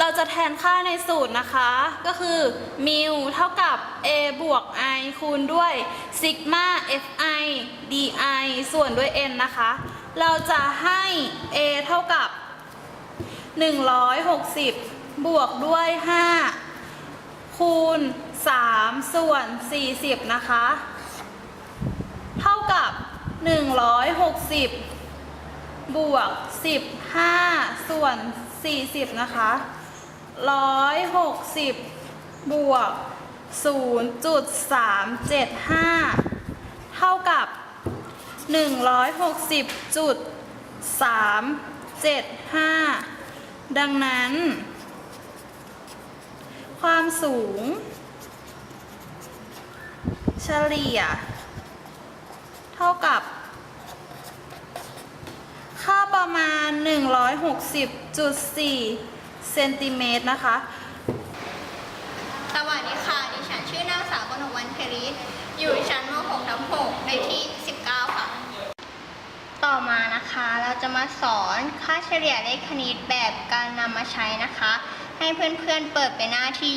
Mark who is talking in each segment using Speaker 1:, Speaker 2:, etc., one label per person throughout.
Speaker 1: เราจะแทนค่าในสูตรนะคะ ก็คือมิวเท่ากับ a บวก i คูณด้วยซิกมา fi di ส่วนด้วย n นะคะ เราจะให้ a เท่ากับ 160 บวกด้วย 5 คูณ 3 ส่วน 40 นะคะ เท่ากับ 160 บวก 15 ส่วน 40 นะคะ 160 บวก 0.375 เท่ากับ 160.375 ดังนั้น ความสูง เฉลี่ย เท่ากับ ค่าประมาณ 160.4 เซนติเมตรนะคะ
Speaker 2: สวัสดีค่ะ ดิฉันชื่อนางสาวกนกวันเพริศอยู่ชั้นม .6 ทับ6ในที่ 19 ค่ะ ต่อมานะคะเราจะมาสอนค่าเฉลี่ยเลขคณิตแบบการนำมาใช้นะคะ ให้เพื่อนๆเปิดไปหน้าที่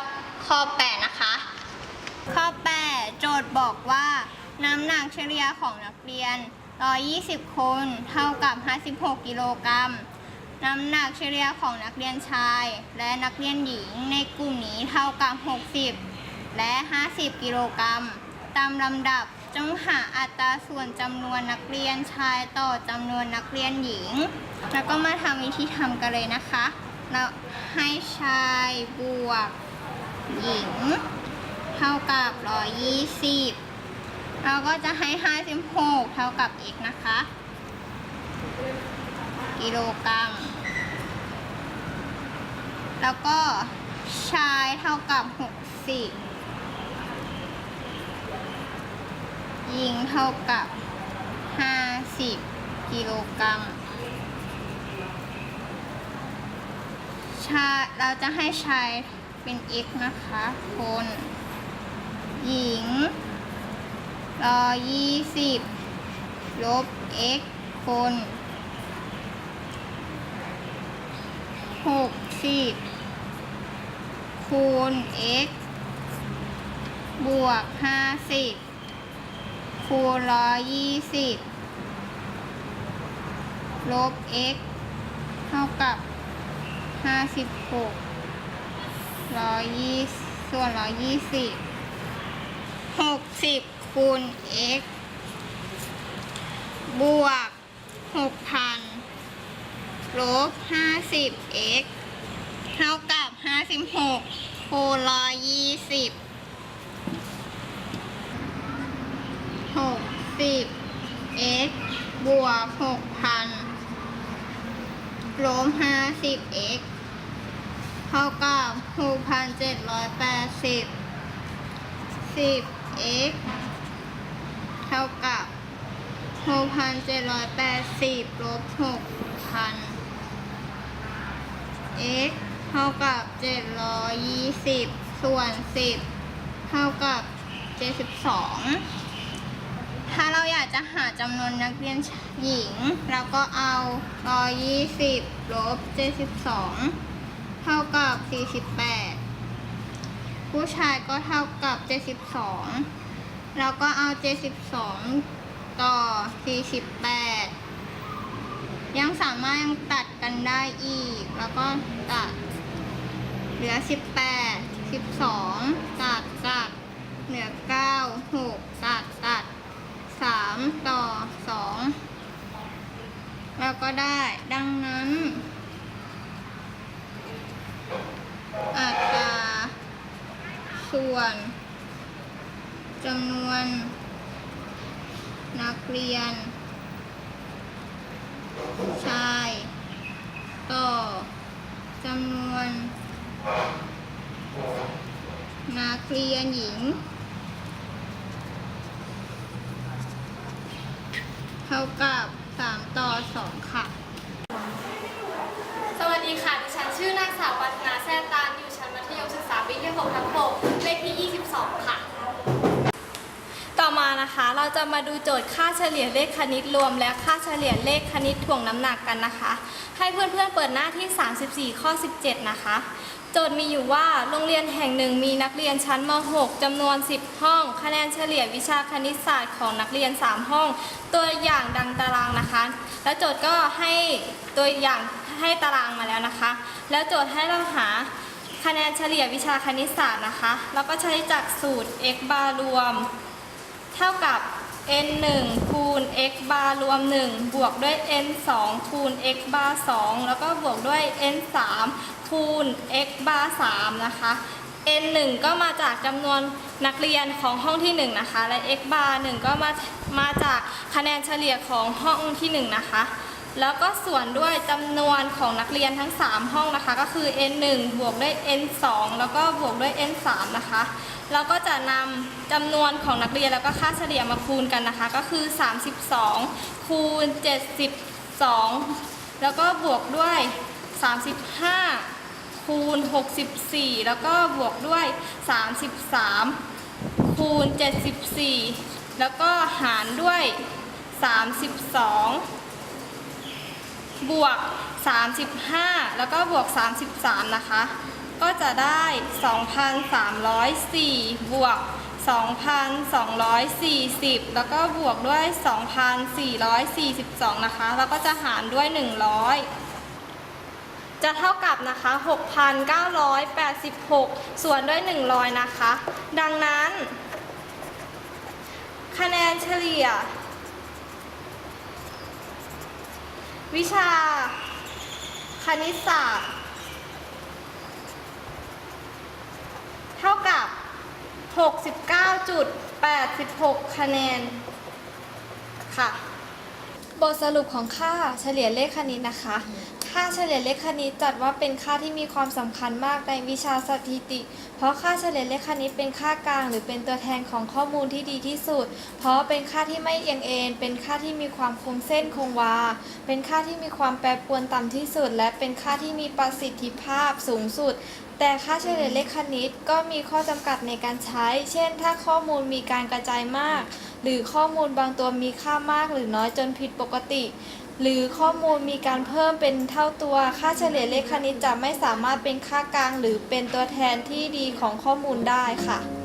Speaker 2: 29 ข้อ 8 นะคะ ข้อ 8 โจทย์บอกว่าน้ำหนักเฉลี่ยของนักเรียน 120 คน เท่ากับ 56 กิโลกรัม น้ำหนักเฉลี่ยของนักเรียนชาย และนักเรียนหญิงในกลุ่มนี้เท่ากับ 60 และ 50 กิโลกรัม ตามลำดับจงหาอัตราส่วนจำนวนนักเรียนชายต่อจำนวนนักเรียนหญิง แล้วก็มาทำวิธีทำกันเลยนะคะเราให้ชายบวก หญิง เท่ากับ 120 เราก็จะให้ 56 เท่ากับ x นะคะ กิโลกรัม แล้วก็ชายเท่ากับ 60หญิงเท่ากับ 50 กิโลกรัม ชายเราจะให้ชายเป็น x นะคะ คน หญิง120ลบ x คน หกสิบคูณ x บวกห้าสิบคูณร้อยยี่สิบลบ x เท่ากับห้าสิบหกร้อยยี่ส่วนร้อยยี่สิบหกสิบคูณ x บวก ลบ 50x เท่ากับ56คูณ120 60x บวก6,000ลบ 50x เท่ากับ6,780 10x เท่ากับ6,780ลบ6,000 x เท่ากับ 720 ส่วน 10 เท่ากับ 72 ถ้าเราอยากจะหาจำนวนนักเรียนหญิง เราก็เอา 120 ลบ 72 เท่ากับ 48 ผู้ชายก็เท่ากับ 72 เราก็เอา 72 ต่อ 48 ยังสามารถยังตัดกันได้อีก แล้วก็ตัดเหลือ 18 12 ตัดตัดเหลือ 9 6 ตัดตัด 3 ต่อ 2 แล้วก็ได้ดังนั้นอัตราส่วนจำนวนนักเรียน ชาย ต่อจำนวน นักเรียนหญิง เท่ากับ3ต่อ2ค่ะ
Speaker 3: สวัสดีค่ะ ดิฉันชื่อนางสาวปัฒนาแซ่ นะคะ เราจะมาดูโจทย์ค่าเฉลี่ยเลขคณิตรวม และค่าเฉลี่ยเลขคณิตถ่วงน้ำหนักกันนะคะ ให้เพื่อนๆเปิดหน้าที่ 34 ข้อ 17 นะคะ โจทย์มีอยู่ว่าโรงเรียนแห่งหนึ่งมีนักเรียนชั้นม .6 จำนวน 10 ห้อง คะแนนเฉลี่ยวิชาคณิตศาสตร์ของนักเรียน 3 ห้อง ตัวอย่างดังตารางนะคะ แล้วโจทย์ก็ให้ตัวอย่างให้ตารางมาแล้วนะคะ แล้วโจทย์ให้เราหาคะแนนเฉลี่ยวิชาคณิตศาสตร์นะคะ แล้วก็ใช้จากสูตร x bar รวม ท่ากับ n 1คูณ x bar รวม 1 บวกด้วย n 2คูณ x bar 2แล้วก็บวกด้วย n 3คูณ x bar 3นะคะ n 1ก็มาจากจำนวนนักเรียนของห้องที่ 1 นะคะ และ x bar 1ก็มามาจากคะแนนเฉลี่ยของห้องที่ 1 นะคะ แล้วก็ส่วนด้วยจำนวนของนักเรียนทั้ง 3 ห้องนะคะ ก็คือ n 1บวกด้วย n 2แล้วก็บวกด้วย n 3นะคะ เราก็จะนำจำนวนของนักเรียนแล้วก็ค่าเฉลี่ยมาคูณกันนะคะ ก็คือ 32 คูณ 72 แล้วก็บวกด้วย 35 คูณ 64 แล้วก็บวกด้วย 33 คูณ 74 แล้วก็หารด้วย 32บวก 35 แล้วก็บวก 33 นะคะ ก็จะได้ 2,304 บวก 2,240 แล้วก็บวกด้วย 2,442 นะคะ แล้วก็จะหารด้วย 100 จะเท่ากับนะคะ 6,986 ส่วนด้วย 100 นะคะ ดังนั้น คะแนนเฉลี่ย วิชาคณิตศาสตร์ เท่ากับ 69.86 คะแนน ค่ะ
Speaker 4: บทสรุปของค่าเฉลี่ยเลขคณิตนะคะ ค่าเฉลี่ยเลขคณิตจัดว่าเป็นค่าที่มีความสำคัญมากในวิชาสถิติ เพราะค่าเฉลี่ยเลขคณิตเป็นค่ากลาง หรือเป็นตัวแทนของข้อมูลที่ดีที่สุด เพราะเป็นค่าที่ไม่เอียงเอ็น เป็นค่าที่มีความคงเส้นคงวา เป็นค่าที่มีความแปรปรวนต่ำที่สุด และเป็นค่าที่มีประสิทธิภาพสูงสุด แต่ค่าเฉลี่ยเลขคณิตก็มีข้อจำกัดในการใช้ เช่น ถ้าข้อมูลมีการกระจายมาก หรือข้อมูลบางตัวมีค่ามากหรือน้อยจนผิดปกติ หรือข้อมูลมีการเพิ่มเป็นเท่าตัว ค่าเฉลี่ยเลขคณิตจะไม่สามารถเป็นค่ากลาง หรือเป็นตัวแทนที่ดีของข้อมูลได้ค่ะ